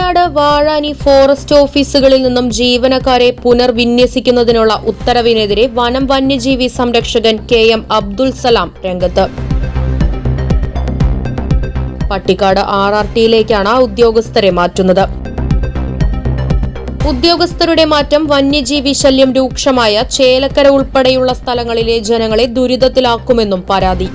Elanad Vazhani forest ഓഫീസുകളിൽ നിന്നും ജീവനക്കാരെ പുനർവിന്യസിക്കുന്നതിനുള്ള ഉത്തരവിനെതിരെ വനം വന്യജീവി സംരക്ഷകൻ കെ എം അബ്ദുൽ സലാം രംഗത്ത്. പട്ടിക്കാട് ആർ ആർ ടിയിലേക്കാണ് ഉദ്യോഗസ്ഥരെ മാറ്റുന്നത്. ഉദ്യോഗസ്ഥരുടെ മാറ്റം വന്യജീവി ശല്യം രൂക്ഷമായ ചേലക്കര ഉൾപ്പെടെയുള്ള സ്ഥലങ്ങളിലെ ജനങ്ങളെ ദുരിതത്തിലാക്കുമെന്നും പരാതി.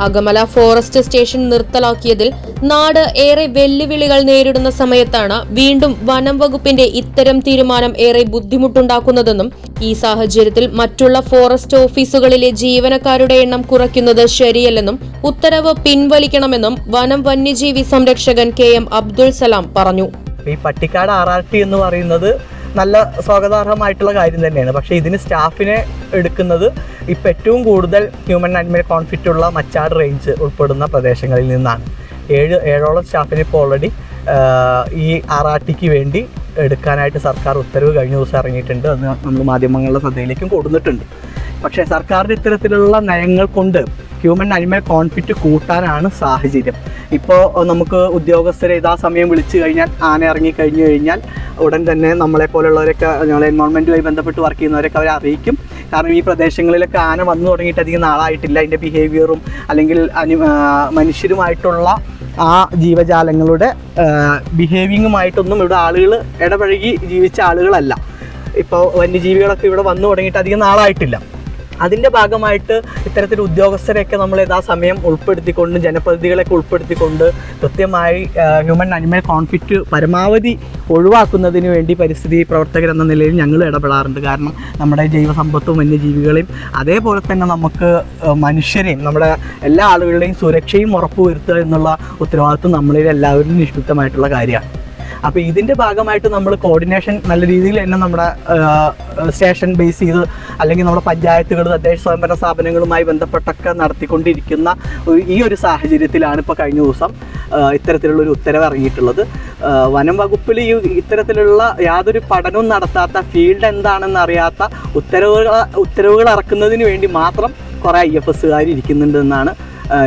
അകമല ഫോറസ്റ്റ് സ്റ്റേഷൻ നിർത്തലാക്കിയതിൽ നാട് ഏറെ വെല്ലുവിളികൾ നേരിടുന്ന സമയത്താണ് വീണ്ടും വനം വകുപ്പിന്റെ ഇത്തരം തീരുമാനം ഏറെ ബുദ്ധിമുട്ടുണ്ടാക്കുന്നതെന്നും ഈ സാഹചര്യത്തിൽ മറ്റുള്ള ഫോറസ്റ്റ് ഓഫീസുകളിലെ ജീവനക്കാരുടെ എണ്ണം കുറയ്ക്കുന്നത് ശരിയല്ലെന്നും ഉത്തരവ് പിൻവലിക്കണമെന്നും വനം വന്യജീവി സംരക്ഷകൻ കെ എം അബ്ദുൾ സലാം പറഞ്ഞു. ഈ പട്ടിക്കാട് ആർ ആർ ടി എന്ന് പറയുന്നത് നല്ല സ്വാഗതാർഹമായിട്ടുള്ള കാര്യം തന്നെയാണ്. പക്ഷേ ഇതിന് സ്റ്റാഫിനെ എടുക്കുന്നത് ഇപ്പം ഏറ്റവും കൂടുതൽ ഹ്യൂമൻ ആനിമൽ കോൺഫ്ലിക്റ്റ് ഉള്ള മച്ചാട് റേഞ്ച് ഉൾപ്പെടുന്ന പ്രദേശങ്ങളിൽ നിന്നാണ്. ഏഴ് ഏഴോളം സ്റ്റാഫിനെ ഇപ്പോൾ ഓൾറെഡി ഈ ആർ വേണ്ടി എടുക്കാനായിട്ട് സർക്കാർ ഉത്തരവ് കഴിഞ്ഞ ദിവസം ഇറങ്ങിയിട്ടുണ്ട്. അത് നമ്മൾ മാധ്യമങ്ങളുടെ ശ്രദ്ധയിലേക്കും കൊടുത്തിട്ടുണ്ട്. പക്ഷേ സർക്കാരിന്റെ ഇത്തരത്തിലുള്ള നയങ്ങൾ കൊണ്ട് ഹ്യൂമൻ അനിമൽ കോൺഫ്ലിക്റ്റ് കൂട്ടാനാണ് സാഹചര്യം. ഇപ്പോൾ നമുക്ക് ഉദ്യോഗസ്ഥരെ ഇതാ സമയം വിളിച്ചു കഴിഞ്ഞാൽ ആന ഇറങ്ങി കഴിഞ്ഞു കഴിഞ്ഞാൽ ഉടൻ തന്നെ നമ്മളെ പോലുള്ളവരൊക്കെ ഞങ്ങൾ എൻവോൺമെന്റുമായി ബന്ധപ്പെട്ട് വർക്ക് ചെയ്യുന്നവരൊക്കെ അവരെ അറിയിക്കും. കാരണം ഈ പ്രദേശങ്ങളിലൊക്കെ ആന വന്നു തുടങ്ങിയിട്ട് അധികം നാളായിട്ടില്ല. അതിന്റെ ബിഹേവിയറും അല്ലെങ്കിൽ അനി മനുഷ്യരുമായിട്ടുള്ള ആ ജീവജാലങ്ങളുടെ ബിഹേവിങ്ങുമായിട്ടൊന്നും ഇവിടെ ആളുകൾ ഇടപഴകി ജീവിച്ച ആളുകളല്ല. ഇപ്പോൾ വന്യജീവികളൊക്കെ ഇവിടെ വന്നു തുടങ്ങിയിട്ട് അധികം നാളായിട്ടില്ല. അതിന്റെ ഭാഗമായിട്ട് ഇത്തരത്തിൽ ഉദ്യോഗസ്ഥരെയൊക്കെ നമ്മൾ യഥാസമയം ഉൾപ്പെടുത്തിക്കൊണ്ട് ജനപ്രതിനിധികളെയൊക്കെ ഉൾപ്പെടുത്തിക്കൊണ്ട് കൃത്യമായി ഹ്യൂമൻ അനിമൽ കോൺഫ്ലിക്റ്റ് പരമാവധി ഒഴിവാക്കുന്നതിന് വേണ്ടി പരിസ്ഥിതി പ്രവർത്തകർ എന്ന നിലയിൽ ഞങ്ങൾ ഇടപെടാറുണ്ട്. കാരണം നമ്മുടെ ജൈവസമ്പത്തും വന്യജീവികളെയും അതേപോലെ തന്നെ നമുക്ക് മനുഷ്യരെയും നമ്മുടെ എല്ലാ ആളുകളുടെയും സുരക്ഷയും ഉറപ്പുവരുത്തുക എന്നുള്ള ഉത്തരവാദിത്വം നമ്മളിൽ എല്ലാവരും നിഷ്പുത്തമായിട്ടുള്ള കാര്യമാണ്. അപ്പോൾ ഇതിന്റെ ഭാഗമായിട്ട് നമ്മൾ കോർഡിനേഷൻ നല്ല രീതിയിൽ തന്നെ നമ്മുടെ സ്റ്റേഷൻ ബേസ് ചെയ്ത് അല്ലെങ്കിൽ നമ്മുടെ പഞ്ചായത്തുകൾ തദ്ദേശ സ്വയംഭരണ സ്ഥാപനങ്ങളുമായി ബന്ധപ്പെട്ടൊക്കെ നടത്തിക്കൊണ്ടിരിക്കുന്ന ഈ ഒരു സാഹചര്യത്തിലാണ് ഇപ്പോൾ കഴിഞ്ഞ ദിവസം ഇത്തരത്തിലുള്ള ഒരു ഉത്തരവ് ഇറങ്ങിയിട്ടുള്ളത്. വനം വകുപ്പിൽ ഈ ഇത്തരത്തിലുള്ള യാതൊരു പഠനവും നടത്താത്ത ഫീൽഡ് എന്താണെന്ന് അറിയാത്ത ഉത്തരവുകൾ ഉത്തരവുകൾ ഇറക്കുന്നതിന് വേണ്ടി മാത്രം കുറേ ഐ എഫ് എസ്സുകാർ ഇരിക്കുന്നുണ്ടെന്നാണ്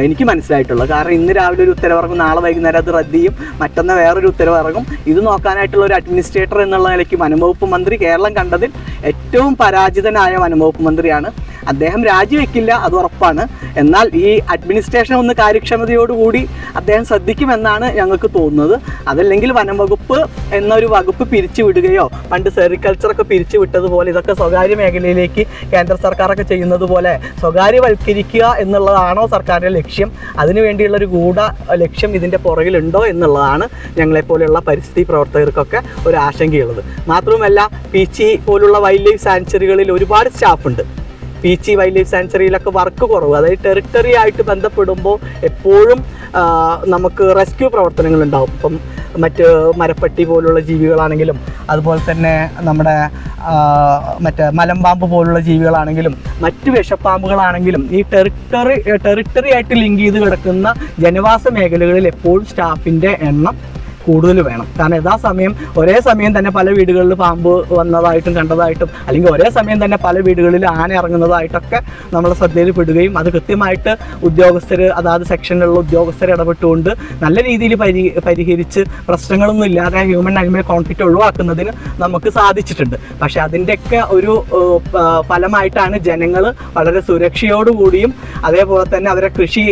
എനിക്ക് മനസ്സിലായിട്ടുള്ളത് കാരണം ഇന്ന് രാവിലെ ഒരു ഉത്തരവിറങ്ങും നാളെ വൈകുന്നേരം അത് റദ്ദ് ചെയ്യും. മറ്റൊന്ന് വേറൊരു ഉത്തരവിറങ്ങും. ഇത് നോക്കാനായിട്ടുള്ള ഒരു അഡ്മിനിസ്ട്രേറ്റർ എന്നുള്ള നിലയ്ക്ക് വനംവകുപ്പ് മന്ത്രി കേരളം കണ്ടതിൽ ഏറ്റവും പരാജിതനായ വനംവകുപ്പ് മന്ത്രിയാണ് അദ്ദേഹം രാജിവെക്കില്ല അത് ഉറപ്പാണ്. എന്നാൽ ഈ അഡ്മിനിസ്ട്രേഷൻ ഒന്ന് കാര്യക്ഷമതയോടുകൂടി അദ്ദേഹം ശ്രദ്ധിക്കുമെന്നാണ് ഞങ്ങൾക്ക് തോന്നുന്നത്. അതല്ലെങ്കിൽ വനം വകുപ്പ് എന്നൊരു വകുപ്പ് പിരിച്ചു വിടുകയോ പണ്ട് സെറിക്കൾച്ചറൊക്കെ പിരിച്ചു വിട്ടതുപോലെ ഇതൊക്കെ സ്വകാര്യ മേഖലയിലേക്ക് കേന്ദ്ര സർക്കാരൊക്കെ ചെയ്യുന്നത് പോലെ സ്വകാര്യവൽക്കരിക്കുക എന്നുള്ളതാണോ സർക്കാരിന്റെ ലക്ഷ്യം? അതിനു വേണ്ടിയുള്ള ഒരു ഗൂഢ ലക്ഷ്യം ഇതിന്റെ പുറകിലുണ്ടോ എന്നുള്ളതാണ് ഞങ്ങളെപ്പോലെയുള്ള പരിസ്ഥിതി പ്രവർത്തകർക്കൊക്കെ ഒരു ആശങ്കയുള്ളത്. മാത്രവുമല്ല പീച്ചി പോലുള്ള വൈൽഡ് ലൈഫ് സാങ്ച്വറികളിൽ ഒരുപാട് സ്റ്റാഫുണ്ട് പീച്ചി വൈൽഡ് ലൈഫ് സാങ്ച്വറിയിലൊക്കെ വർക്ക് കുറവ്. അതായത് ടെറിട്ടറി ആയിട്ട് ബന്ധപ്പെടുമ്പോൾ എപ്പോഴും നമുക്ക് റെസ്ക്യൂ പ്രവർത്തനങ്ങൾ ഉണ്ടാവും ഇപ്പം മറ്റ് മരപ്പട്ടി പോലുള്ള ജീവികളാണെങ്കിലും അതുപോലെ തന്നെ നമ്മുടെ മറ്റേ മലമ്പാമ്പ് പോലുള്ള ജീവികളാണെങ്കിലും മറ്റ് വിഷപ്പാമ്പുകളാണെങ്കിലും ഈ ടെറിട്ടറി ടെറിട്ടറി ആയിട്ട് ലിങ്ക് ചെയ്ത് കിടക്കുന്ന ജനവാസ മേഖലകളിൽ എപ്പോഴും സ്റ്റാഫിന്റെ എണ്ണം കൂടുതൽ വേണം. കാരണം യഥാസമയം ഒരേ സമയം തന്നെ പല വീടുകളിൽ പാമ്പ് വന്നതായിട്ടും കണ്ടതായിട്ടും അല്ലെങ്കിൽ ഒരേ സമയം തന്നെ പല വീടുകളിൽ ആന ഇറങ്ങുന്നതായിട്ടൊക്കെ നമ്മുടെ ശ്രദ്ധയിൽ പെടുകയും അത് കൃത്യമായിട്ട് ഉദ്യോഗസ്ഥർ അതാത് സെക്ഷനിലുള്ള ഉദ്യോഗസ്ഥർ ഇടപെട്ടുകൊണ്ട് നല്ല രീതിയിൽ പരി പരിഹരിച്ച് പ്രശ്നങ്ങളൊന്നും ഇല്ലാതെ ഹ്യൂമൻ അനിമൽ കോൺഫ്ലിക്റ്റ് ഒഴിവാക്കുന്നതിന് നമുക്ക് സാധിച്ചിട്ടുണ്ട്. പക്ഷെ അതിന്റെയൊക്കെ ഒരു ഫലമായിട്ടാണ് ജനങ്ങൾ വളരെ സുരക്ഷയോടുകൂടിയും അതേപോലെ തന്നെ അവരുടെ കൃഷി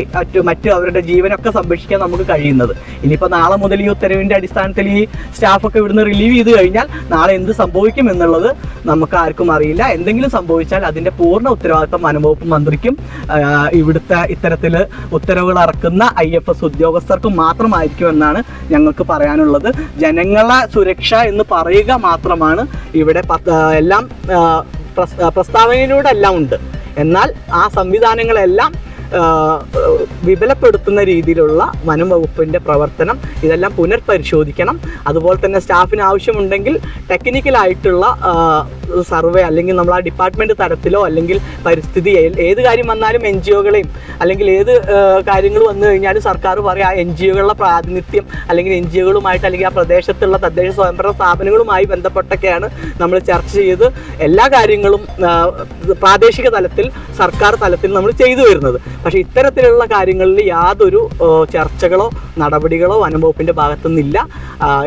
മറ്റു അവരുടെ ജീവനൊക്കെ സംരക്ഷിക്കാൻ നമുക്ക് കഴിയുന്നത്. ഇനിയിപ്പോൾ നാളെ മുതൽ ഈ ഉത്തരവിന്റെ റിപ്പോർട്ടിന്റെ അടിസ്ഥാനത്തിൽ ഈ സ്റ്റാഫൊക്കെ ഇവിടുന്ന് റിലീവ് ചെയ്ത് കഴിഞ്ഞാൽ നാളെ എന്ത് സംഭവിക്കും എന്നുള്ളത് നമുക്ക് ആർക്കും അറിയില്ല. എന്തെങ്കിലും സംഭവിച്ചാൽ അതിന്റെ പൂർണ ഉത്തരവാദിത്തം വനംവകുപ്പ് മന്ത്രിക്കും ഇവിടുത്തെ ഇത്തരത്തിൽ ഉത്തരവുകൾ ഇറക്കുന്ന ഐ എഫ് എസ് ഉദ്യോഗസ്ഥർക്കും മാത്രമായിരിക്കും എന്നാണ് ഞങ്ങൾക്ക് പറയാനുള്ളത്. ജനങ്ങളെ സുരക്ഷ എന്ന് പറയുക മാത്രമാണ് ഇവിടെ എല്ലാം പ്രസ്താവനയിലൂടെ എല്ലാം ഉണ്ട്. എന്നാൽ ആ സംവിധാനങ്ങളെല്ലാം വിപുലപ്പെടുത്തുന്ന രീതിയിലുള്ള വനം വകുപ്പിന്റെ പ്രവർത്തനം ഇതെല്ലാം പുനർപരിശോധിക്കണം. അതുപോലെ തന്നെ സ്റ്റാഫിന് ആവശ്യമുണ്ടെങ്കിൽ ടെക്നിക്കലായിട്ടുള്ള സർവേ അല്ലെങ്കിൽ നമ്മൾ ആ ഡിപ്പാർട്ട്മെന്റ് തരത്തിലോ അല്ലെങ്കിൽ പരിസ്ഥിതി ഏത് കാര്യം വന്നാലും എൻ ജി ഒകളെയും അല്ലെങ്കിൽ ഏത് കാര്യങ്ങൾ വന്നു കഴിഞ്ഞാലും സർക്കാർ പറയും ആ എൻ ജി ഒകളുടെ പ്രാതിനിധ്യം അല്ലെങ്കിൽ എൻ ജി ഒകളുമായിട്ട് അല്ലെങ്കിൽ ആ പ്രദേശത്തുള്ള തദ്ദേശ സ്വയംഭരണ സ്ഥാപനങ്ങളുമായി ബന്ധപ്പെട്ടൊക്കെയാണ് നമ്മൾ ചർച്ച ചെയ്ത് എല്ലാ കാര്യങ്ങളും പ്രാദേശിക തലത്തിൽ സർക്കാർ തലത്തിൽ നമ്മൾ ചെയ്തു വരുന്നത്. പക്ഷേ ഇത്തരത്തിലുള്ള കാര്യങ്ങളിൽ യാതൊരു ചർച്ചകളോ നടപടികളോ വനംവകുപ്പിന്റെ ഭാഗത്തുനിന്നില്ല.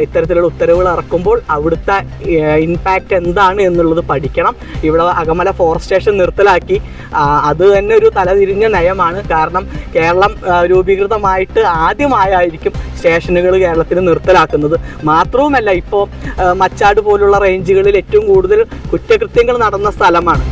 ഇത്തരത്തിലുള്ള ഉത്തരവുകൾ ഇറക്കുമ്പോൾ അവിടുത്തെ ഇമ്പാക്റ്റ് എന്താണ് എന്നുള്ളത് പഠിക്കണം. ഇവിടെ അകമല ഫോറസ്റ്റ് സ്റ്റേഷൻ നിർത്തലാക്കി അത് തന്നെ ഒരു തലതിരിഞ്ഞ നയമാണ്. കാരണം കേരളം രൂപീകൃതമായിട്ട് ആദ്യമായായിരിക്കും സ്റ്റേഷനുകൾ കേരളത്തിൽ നിർത്തലാക്കുന്നത്. മാത്രവുമല്ല ഇപ്പോൾ മച്ചാട് പോലുള്ള റേഞ്ചുകളിൽ ഏറ്റവും കൂടുതൽ കുറ്റകൃത്യങ്ങൾ നടന്ന സ്ഥലമാണ്.